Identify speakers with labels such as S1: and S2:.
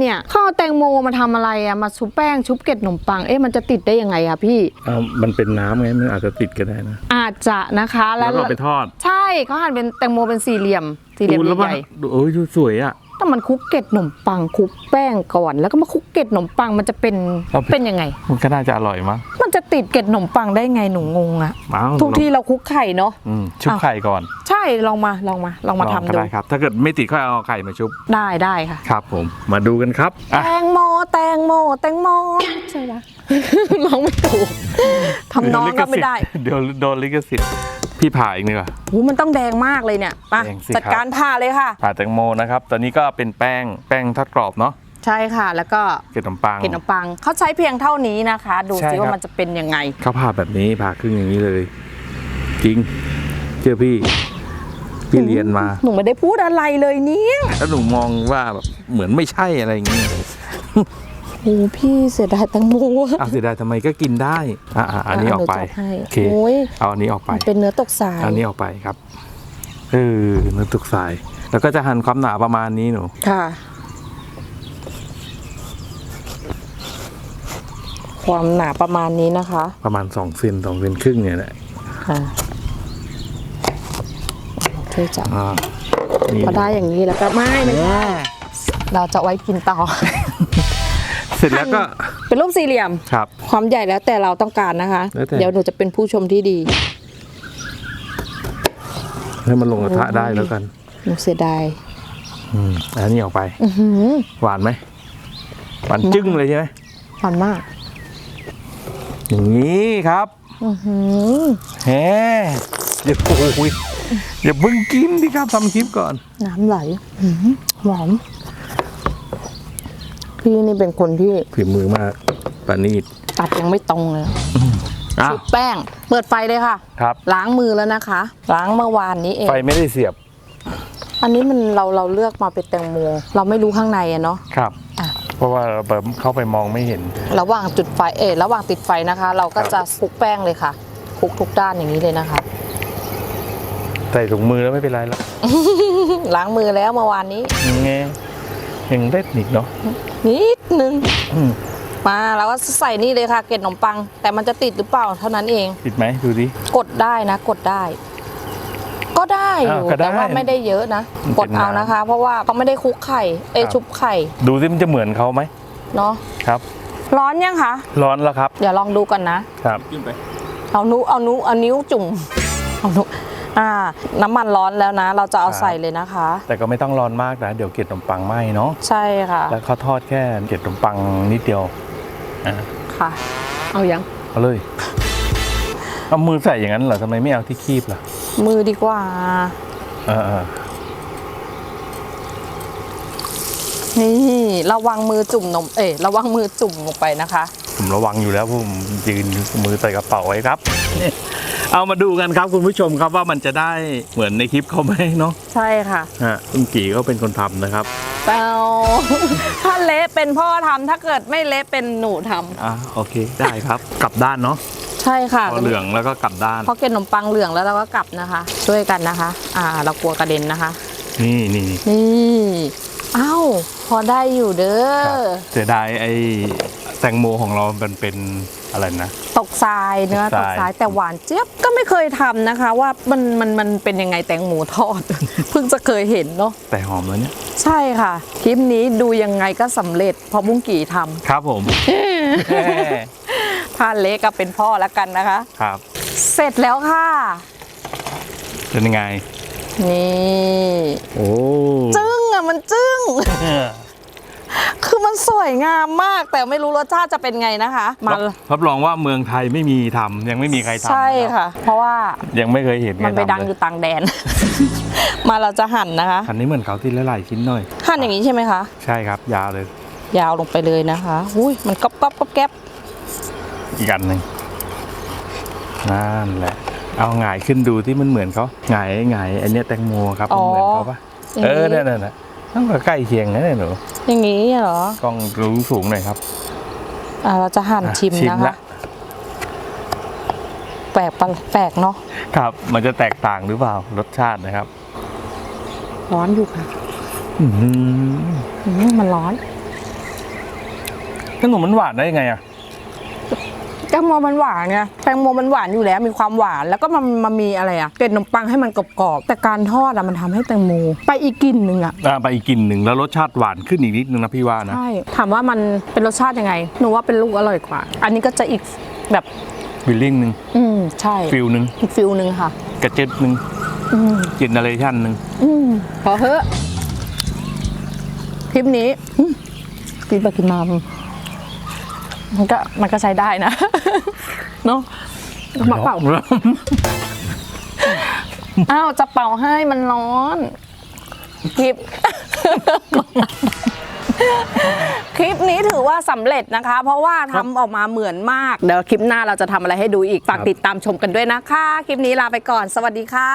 S1: เนี่ยเขาเอาแตงโมมาทำอะไรอะมาชุบแป้งชุบเกล็ดขนมปังเอ๊ะมันจะติดได้ยังไงอะพี่
S2: อ่ามันเป็นน้ำไงมันอาจจะติดก็ได้นะ
S1: อาจจะนะคะ
S2: แล้วเราไปทอด
S1: ใช่เขาหั่นเป็นแตงโมเป็นสี่เหลี่ยมสี่เหลี่ยม
S2: อูแล้ว
S1: ให
S2: มัน
S1: ญ่
S2: ดูโอ้ยดูสวยอะ
S1: ๆแต่มันคลุกเกล็ดขนมปังคลุกแป้งก่อน แล้วก็มาคลุกเกล็ดขนมปังมันจะเป็น
S2: เอาไป
S1: เป็นยังไง
S2: มันก็น่าจะอร่อยมั้ง
S1: มันจะติดเกล็ดขนมปังได้ไงหนูงงอะ
S2: อ้าว
S1: ทุกทีเราคลุกไข่เนาะ
S2: อืมชุบ
S1: อ้าว
S2: ไข่ก่อน
S1: ใช่ลองมาลองมาลองมา
S2: ล
S1: ทำ
S2: องก็
S1: ดู
S2: ได้ครับ ถ้าเกิดไม่ติดก็เอาไข่มาชุบ
S1: ได้ได้ค่ะ
S2: ครับผม มาดูกันครับอะ
S1: แตงโมแตงโมแตงโมใช่ปะ ร้องไม่ถูกทำน้องก็ไม่ได้
S2: เดี๋ยวโดนลิขสิทธิ์ พี่ผ่าอีกดีกว่า
S1: หูมันต้องแดงมากเลยเนี่ยไป
S2: แดงสิ
S1: จัด
S2: ครับ
S1: การผ่าเลยค่ะ
S2: ผ่าแตงโมนะครับ ตอนนี้ก็เป็นแป้ง แป้งทอดกรอบเนาะ
S1: ใช่ค่ะ แล้วก็
S2: เกล็ดขนมปัง
S1: เกล็ดขนมปังเขาใช้เพียงเท่านี้นะคะ ดู
S2: ใช่
S1: สิ
S2: ครับ
S1: ว่ามันจะเป็นยังไง
S2: เขาผ่าแบบนี้ผ่าครึ่งอย่างนี้เลย จริง เชื่อพี่ พี่เรียนมา
S1: หนูไม่ได้พูดอะไรเลยเนี่ย
S2: แล้วหนูมองว่าแบบเหมือนไม่ใช่อะไรอย่างนี้
S1: โอ้พี่เสียดายแตงโม
S2: เอาเสียดายทำไมก็กินได้อะอะอันนี้ออกไป
S1: หนูจัดให้
S2: โอเค
S1: โอ้ย
S2: เอาอันนี้ออกไป
S1: มันเป็นเนื้อตกสาย
S2: อันนี้ออกไปครับเออเนื้อตุกสาย แล้วก็จะหั่นความหนาประมาณนี้หนู
S1: ค่ะ ความหนาประมาณนี้นะคะ
S2: ประมาณ2เซนสองเซนครึ่งเนี่ยแหละ
S1: ค่ะ ช่วยจับ
S2: อ่านี่
S1: พอได้อย่างนี้แล้วก็ไม่ไม่ใช่เราจะไว้กินต่อ
S2: เสร็จแล้วก็
S1: เป็นรูปสี่เหลี่ยม
S2: ครับ
S1: ความใหญ่แล้วแต่เราต้องการนะคะ
S2: แล้วแต่
S1: เดี๋ยวหนูจะเป็นผู้ชมที่ดี
S2: ให้มันลงกระทะได้แล้วกัน
S1: หนูเสียดาย
S2: อืมอันนี้ออกไป
S1: อื้อหือ
S2: หวานไหมหวานจึ้งเลยใช่ไหม
S1: หวานมาก
S2: อย่างนี้ครับ
S1: อื้อหือ
S2: แฮ อย่าโอ้ยอย่าเพิ่งกินดิครับทำคลิปก่อน
S1: น้ำไหลอื้อหือหวานพี่นี่เป็นคนที่
S2: ฝีมือมากปานีด
S1: ตัดยังไม่ตรงเลย
S2: อะ
S1: ชุบแป้ง เปิดไฟเลยค่ะ
S2: ครับ
S1: ล้างมือแล้วนะคะ ล้างเมื่อวานนี้เอง
S2: ไฟไม่ได้เสียบ
S1: อันนี้มันเราเราเลือกมาเป็นแตงโมเราไม่รู้ข้างในอะเนาะ
S2: ครับ
S1: อะ
S2: เพราะว่าเราแบบเข้าไปมองไม่เห็น
S1: ระหว่างจุดไฟเออระหว่างติดไฟนะคะ เราก็
S2: ครับ
S1: จะคลุกแป้งเลยค่ะคลุกทุกด้านอย่างนี้เลยนะคะ
S2: ใส่ถุงมือแล้วไม่เป็นไรแล้ว
S1: ล้างมือแล้วเมื่อวานนี้
S2: ยังไงยังเล็ดอีกเนาะ
S1: นิดนึง
S2: อืม
S1: มาเราก็ใส่นี่เลยค่ะ เกล็ดขนมปัง แต่มันจะติดหรือเปล่าเท่านั้นเอง
S2: ติดไหมดูดิ
S1: กดได้นะ กดได้ ก็ได้อยู่
S2: อ้าวก็ได้
S1: แต่ว่าไม่ได้เยอะนะ
S2: มัน
S1: ก
S2: เป็
S1: ด
S2: น
S1: เอา
S2: น้ำ
S1: นะคะ เพราะว่าเขาไม่ได้คลุกไข่เอย
S2: ครับ
S1: ชุบไข่
S2: ดูสิมันจะเหมือนเขาไหม
S1: เนาะ
S2: ครับ
S1: ร้อนยังคะ
S2: ร้อนแล้วครับ
S1: เดี๋ยวลองดูก่อนนะ
S2: ครับ
S1: เอานุเอานุเอานิ้วจุ่มเอานุ อ่า น้ำมันร้อนแล้วนะ เราจะเอา
S2: ครับ
S1: ใส่เลยนะคะ
S2: แต่ก็ไม่ต้องร้อนมากนะ เดี๋ยวเกล็ดขนมปังไหม้เนาะ
S1: ใช่ค่ะ
S2: แล้วเขาทอดแค่เกล็ดขนมปังนิดเดียวอะ
S1: ค่ะ เอายัง
S2: เอาเลย เอามือใส่อย่างนั้นเหรอทำไมไม่เอาที่คีบล่ะ
S1: มือดีกว่า
S2: เออเออ
S1: นี่ระวังมือจุ่มนม เอ๋ระวังมือจุ่มลงไปนะคะ
S2: ผมระวังอยู่แล้วผมยืนมือใส่กระเป๋าไว้ครับ เอามาดูกันครับคุณผู้ชมครับว่ามันจะได้เหมือนในคลิปเขาไหมเนาะ
S1: ใช่ค่ะ
S2: ฮะคุณกี่ก็เป็นคนทำนะครับ
S1: เปล่าถ้าเละเป็นพ่อทำถ้าเกิดไม่เละเป็นหนูทำ
S2: อะโอเคได้ครับ กลับด้านเนาะ
S1: ใช่ค่ะ
S2: พอเหลืองแล้วก็กลับด้าน
S1: พอเกล็ดขนมปังเหลืองแล้วเราก็กลับนะคะ ช่วยกันนะคะ อ่า เรากลัวกระเด็นนะคะ
S2: นี่นี่
S1: นี่เอ้าพอได้อยู่เด้
S2: ครับ
S1: อ
S2: เสียดายไอ้ แตงโมของเรามันเป็นอะไรนะ
S1: ตกทรายเนื้อ
S2: ต
S1: ต
S2: ก
S1: ก
S2: ทราย
S1: ทรายแต่หวานเจี๊ยบก็ไม่เคยทำนะคะ ว่ามันมันมันเป็นยังไงแตงโมทอด เพิ่งจะเคยเห็นเนาะ
S2: แต่หอมแล้วเนี่ย
S1: ใช่ค่ะคลิปนี้ดูยังไงก็สำเร็จเพอบุ้งกี่ท
S2: ครับผมำ
S1: ถ้าเละก็เป็นพ่อแล้วกันนะคะ
S2: ครับ
S1: เสร็จแล้วค่ะ
S2: เป็นยังไง
S1: นี่
S2: โอ้
S1: จึ้งอะมันจึ้งคือ มันสวยงามมาก แต่ไม่รู้รสชาติจะเป็นไงนะคะมา
S2: รับรองว่าเมืองไทยไม่มีทำยังไม่มีใครทำ
S1: ใช่
S2: นรับ
S1: ค่ะ เพราะว่า
S2: ยังไม่เคยเห็นใคร
S1: มันไป
S2: ทำ
S1: ดังอ
S2: เลย
S1: ยู่ต่างแดน มาเราจะหั่นนะคะ
S2: อันนี้เหมือนเขาที่หลายๆชิ้นหน่อย
S1: หั่นอย่างนี้ใช่ไหมคะ
S2: ใช่ครับยาวเลย
S1: ยาวลงไปเลยนะคะอุ้ยมันก๊อบก๊อบก๊อบแก๊บ
S2: อีกอันหนึ่งนั่นแหละ เอาหงายขึ้นดูที่มันเหมือนเขาหงายหงายอันเนี้ยแตงโมครับมันเหมือนเขาปะเออเนี่ยเนี่ยเนี่ย ต้องใกล้เคียงนะเนี่ยหนู
S1: อย่างนี้เหรอ ก
S2: ล้องรู้สูงหน่อยครับ
S1: อ่าเราจะหั่น
S2: อะ
S1: ชิม
S2: ชิม
S1: นะคะ
S2: ละ
S1: แปลกปะแปลกเนาะ
S2: ครับ มันจะแตกต่างหรือเปล่ารสชาตินะครับ
S1: ร้อนอยู่ค่ะ
S2: อื้อหือ
S1: อืมมันร้อน
S2: ขนมมันหวานได้ยังไงอะ
S1: แตงโมมันหวานไงแตงโมมันหวานอยู่แล้วมีความหวานแล้วก็มันมันมีอะไรอะเกล็ดขนมปังให้มันกรอบๆแต่การทอดอะมันทำให้แตงโมไปอีกกลิ่นหนึ่งอะ
S2: อ่าไปอีกกลิ่นหนึ่งแล้วรสชาติหวานขึ้นอีกนิดนึงนะพี่ว่านะ
S1: ใช่ ถามว่ามันเป็นรสชาติยังไง หนูว่าเป็นลูกอร่อยกว่า อันนี้ก็จะอีกแบบ
S2: ฟิลลิ่งหนึ่ง
S1: อืม ใช่
S2: ฟิลหนึ่ง
S1: อีกฟิลหนึ่งค่ะ
S2: กระเจ็ดหนึ่ง
S1: อืม
S2: เจเนเรชันหนึ่ง
S1: อืม พอเถอะคลิปนี้อืมกินไปกินมา มันก็มันก็ใช้ได้นะ เนาะมาเป่าอ้าวจะเป่าให้มันร้อนคลิป คลิปนี้ถือว่าสำเร็จนะคะ เพราะว่าทำออกมาเหมือนมาก เดี๋ยวคลิปหน้าเราจะทำอะไรให้ดูอีก ฝากติดตามชมกันด้วยนะคะ คลิปนี้ลาไปก่อน สวัสดีค่ะ